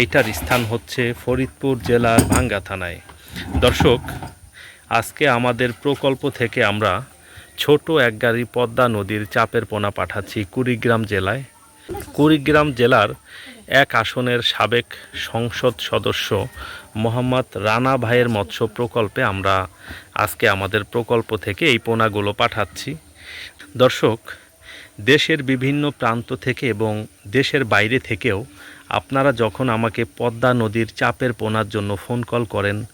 এইটার স্থান হচ্ছে ফরিদপুর জেলার ভাঙ্গা থানায়। দর্শক, আজকে আমাদের প্রকল্প থেকে আমরা ছোট এক গাড়ি পদ্মা নদীর চাপের পোনা পাঠাচ্ছি কুড়িগ্রাম জেলায়। কুড়িগ্রাম জেলার এক আসনের সাবেক সংসদ সদস্য মোহাম্মদ রানা ভাইয়ের মৎস্য প্রকল্পে আমরা আজকে আমাদের প্রকল্প থেকে এই পোনাগুলো পাঠাচ্ছি। দর্শক, দেশের বিভিন্ন প্রান্ত থেকে এবং দেশের বাইরে থেকেও আপনারা যখন আমাকে পদ্মা নদীর চাপের পোনার জন্য ফোন কল করেন,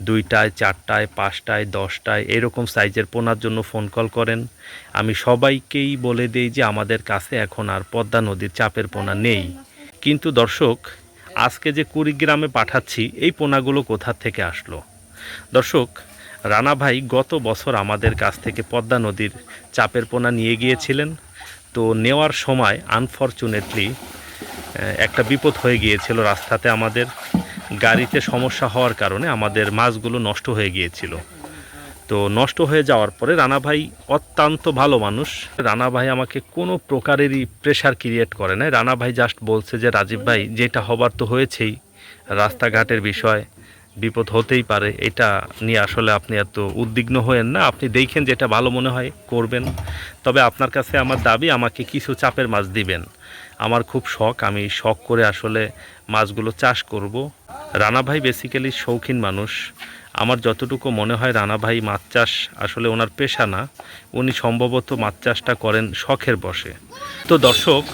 দুইটায়, চারটায়, পাঁচটায়, দশটায়, এরকম সাইজের পোনার জন্য ফোন কল করেন, আমি সবাইকেই বলে দেই যে আমাদের কাছে এখন আর পদ্মা নদীর চাপের পোনা নেই। কিন্তু দর্শক, আজকে যে কুড়িগ্রামে পাঠাচ্ছি, এই পোনাগুলো কোথা থেকে আসলো? দর্শক, রানা ভাই গত বছর আমাদের কাছ থেকে পদ্মা নদীর চাপের পোনা নিয়ে গিয়েছিলেন। তো নেওয়ার সময় আনফরচুনেটলি একটা বিপদ হয়ে গিয়েছিল রাস্তাতে আমাদের গাড়িতে সমস্যা হওয়ার কারণে আমাদের মাছগুলো নষ্ট হয়ে গিয়েছিল। তো নষ্ট হয়ে যাওয়ার পরে রানা ভাই অত্যন্ত ভালো মানুষ। রানা ভাই আমাকে কোনো প্রকারেরই প্রেশার ক্রিয়েট করে না রানা ভাই জাস্ট বলছে যে, রাজীব ভাই, যেটা হবার তো হয়েছেই। রাস্তাঘাটের বিষয়, বিপদ হতেই পারে। এটা নিয়ে আসলে আপনি এত উদ্বিগ্ন হয়েন না। আপনি দেখেন যেটা ভালো মনে হয় করবেন। তবে আপনার কাছে আমার দাবি, আমাকে কিছু চাপের মাছ দিবেন। আমার খুব শখ, আমি শখ করে আসলে মাছগুলো চাষ করব। রানা ভাই বেসিক্যালি শৌখিন মানুষ। আমার যতটুকু মনে হয় রানা ভাই মাছ চাষ আসলে ওনার পেশা না, উনি সম্ভবত মাছ চাষটা করেন শখের বসে তো দর্শক,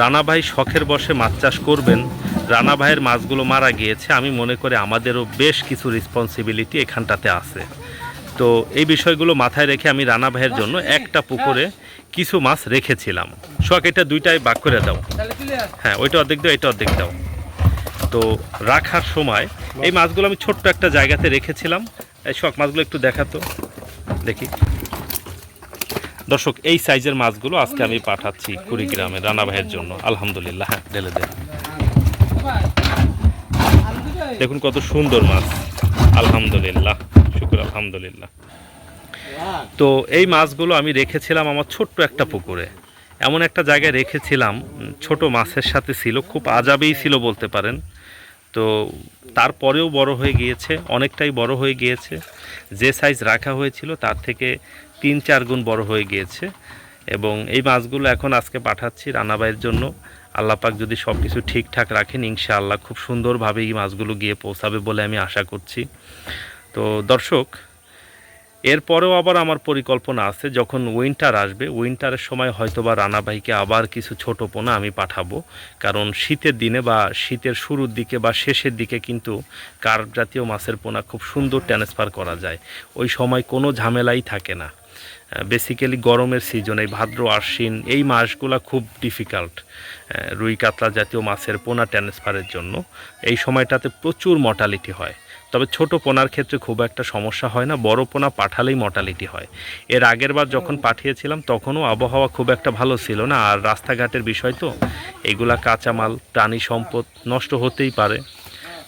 রানা ভাই শখের বসে মাছ চাষ করবেন, রানা ভাইয়ের মাছগুলো মারা গিয়েছে, আমি মনে করি আমাদেরও বেশ কিছু রেসপন্সিবিলিটি এখানটাতে আছে। তো এই বিষয়গুলো মাথায় রেখে আমি রানা ভাইয়ের জন্য একটা পুকুরে কিছু মাছ রেখেছিলাম। শখ এটা দুইটাই বাক করে দাও। হ্যাঁ ওইটা অর্ধেক দাও এটা অর্ধেক দাও। তো রাখার সময় এই মাছগুলো আমি ছোট্ট একটা জায়গাতে রেখেছিলাম। এই শখ মাছগুলো একটু দেখাতো। দেখি। দর্শক এই সাইজের মাছগুলো আজকে আমি পাঠাচ্ছি কুড়িগ্রামে রানা ভাইয়ের জন্য। আলহামদুলিল্লাহ হ্যাঁ ঢেলে দেন। দেখুন কত সুন্দর মাছ। আলহামদুলিল্লাহ শুক্র আলহামদুলিল্লাহ। তো এই মাছগুলো আমি রেখেছিলাম আমার ছোট্ট একটা পুকুরে। এমন একটা জায়গায় রেখেছিলাম ছোট মাছের সাথে ছিল, খুব আজাবেই ছিল বলতে পারেন। তো তারপরেও বড় হয়ে গিয়েছে, অনেকটাই বড় হয়ে গিয়েছে। যে সাইজ রাখা হয়েছিল তার থেকে তিন চার গুণ বড় হয়ে গিয়েছে। এবং এই মাছগুলো এখন আজকে পাঠাচ্ছি রানাবাইয়ের জন্য। আল্লাপাক যদি সব কিছু ঠিকঠাক রাখেন, ইনশাআল্লাহ খুব সুন্দরভাবে এই মাছগুলো গিয়ে পৌঁছাবে বলে আমি আশা করছি। তো দর্শক এরপরেও আবার আমার পরিকল্পনা আছে, যখন উইন্টার আসবে উইন্টারের সময় হয়তো বা রানাবাইকে আবার কিছু ছোট পোনা আমি পাঠাবো। কারণ শীতের দিনে বা শীতের শুরুর দিকে বা শেষের দিকে কিন্তু কার্প জাতীয় মাছের পোনা খুব সুন্দর ট্রান্সফার করা যায়। ওই সময় কোনো ঝামেলাই থাকে না। বেসিক্যালি গরমের সিজন এই ভাদ্র, আশ্বিন এই মাসগুলো খুব ডিফিকাল্ট রুই কাতলা জাতীয় মাছের পোনা ট্রান্সফারের জন্য। এই সময়টাতে প্রচুর মর্টালিটি হয়। তবে ছোট পোনার ক্ষেত্রে খুব একটা সমস্যা হয় না বড় পোনা পাঠালেই মর্টালিটি হয়। এর আগের বার যখন পাঠিয়েছিলাম তখনও আবহাওয়া খুব একটা ভালো ছিল না আর রাস্তাঘাটের বিষয় তো এগুলা কাঁচামাল প্রাণী সম্পদ নষ্ট হতেই পারে।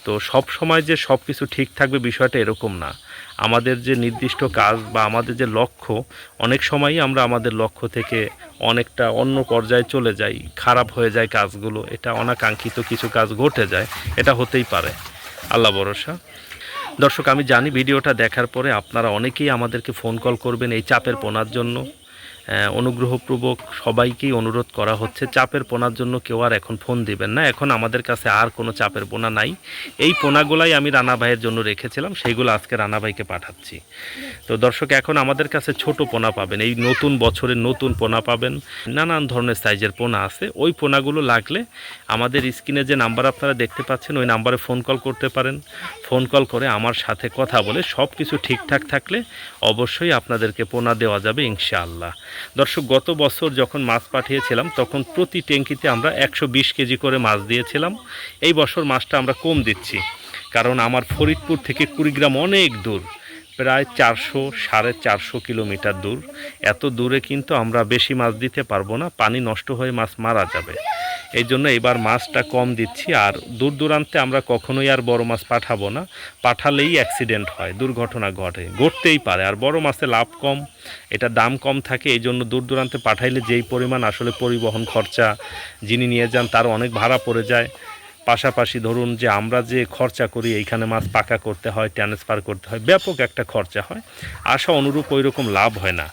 তো সব সময় যে সব কিছু ঠিক থাকবে বিষয়টা এরকম না। আমাদের যে নির্দিষ্ট কাজ বা আমাদের যে লক্ষ্য অনেক সময়ই আমরা আমাদের লক্ষ্য থেকে অনেকটা অন্য পর্যায়ে চলে যাই খারাপ হয়ে যায় কাজগুলো এটা অনাকাঙ্ক্ষিত কিছু কাজ ঘটে যায় এটা হতেই পারে। আল্লাহ ভরসা। দর্শক, আমি জানি ভিডিওটা দেখার পরে আপনারা অনেকেই আমাদেরকে ফোন কল করবেন এই চাপের পোনার জন্য। অনুগ্রহপূর্বক সবাইকেই অনুরোধ করা হচ্ছে চাপের পোনার জন্য কেউ আর এখন ফোন দিবেন না। এখন আমাদের কাছে আর কোনো চাপের পোনা নাই। এই পোনাগুলাই আমি রানা ভাইয়ের জন্য রেখেছিলাম সেইগুলো আজকে রানা ভাইকে পাঠাচ্ছি। তো দর্শক এখন আমাদের কাছে ছোট পোনা পাবেন এই নতুন বছরের নতুন পোনা পাবেন। নানান ধরনের সাইজের পোনা আছে ওই পোনাগুলো লাগলে আমাদের স্ক্রিনে যে নাম্বার আপনারা দেখতে পাচ্ছেন ওই নাম্বারে ফোন কল করতে পারেন। ফোন কল করে আমার সাথে কথা বলে সব কিছু ঠিকঠাক থাকলে অবশ্যই আপনাদেরকে পোনা দেওয়া যাবে ইনশাআল্লাহ। দর্শক, গত বছর যখন মাছ পাঠিয়েছিলাম, তখন প্রতি ট্যাঙ্কিতে আমরা একশো বিশ কেজি করে মাছ দিয়েছিলাম। এই বছর মাছটা আমরা কম দিচ্ছি, কারণ আমার ফরিদপুর থেকে কুড়িগ্রাম অনেক দূর, প্রায় চারশো, সাড়ে চারশো কিলোমিটার দূর। এত দূরে কিন্তু আমরা বেশি মাছ দিতে পারব না, পানি নষ্ট হয়ে মাছ মারা যাবে। এই জন্য এবার মাছটা কম দিচ্ছি। আর দূর দূরান্তে আমরা কখনোই আর বড় মাছ পাঠাবো না। পাঠালেই অ্যাক্সিডেন্ট হয়, দুর্ঘটনা ঘটে, ঘটতেই পারে। আর বড় মাছে লাভ কম, এটা দাম কম থাকে, এই জন্য দূর দূরান্তে পাঠাইলে যেই পরিমাণ আসলে পরিবহন খরচা, যিনি নিয়ে যান তার অনেক ভাড়া পড়ে যায়। পাশাপাশি ধরুন যে আমরা যে খরচা করি, এইখানে মাছ পাকা করতে হয় ট্রান্সফার করতে হয়, ব্যাপক একটা খরচা হয়। আশা অনুরূপ ওই রকম লাভ হয় না।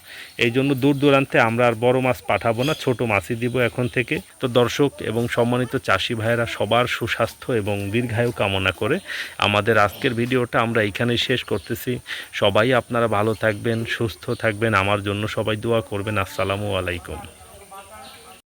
এই জন্য দূর দূরান্তে আমরা আর বড় মাছ পাঠাবো না, ছোট মাছই দিব এখন থেকে। তো দর্শক এবং সম্মানিত চাষি ভাইয়েরা, সবার সুস্বাস্থ্য এবং দীর্ঘায়ু কামনা করে আমাদের আজকের ভিডিওটা আমরা এইখানেই শেষ করতেছি। সবাই আপনারা ভালো থাকবেন, সুস্থ থাকবেন। আমার জন্য সবাই দোয়া করবেন। আসসালামু আলাইকুম।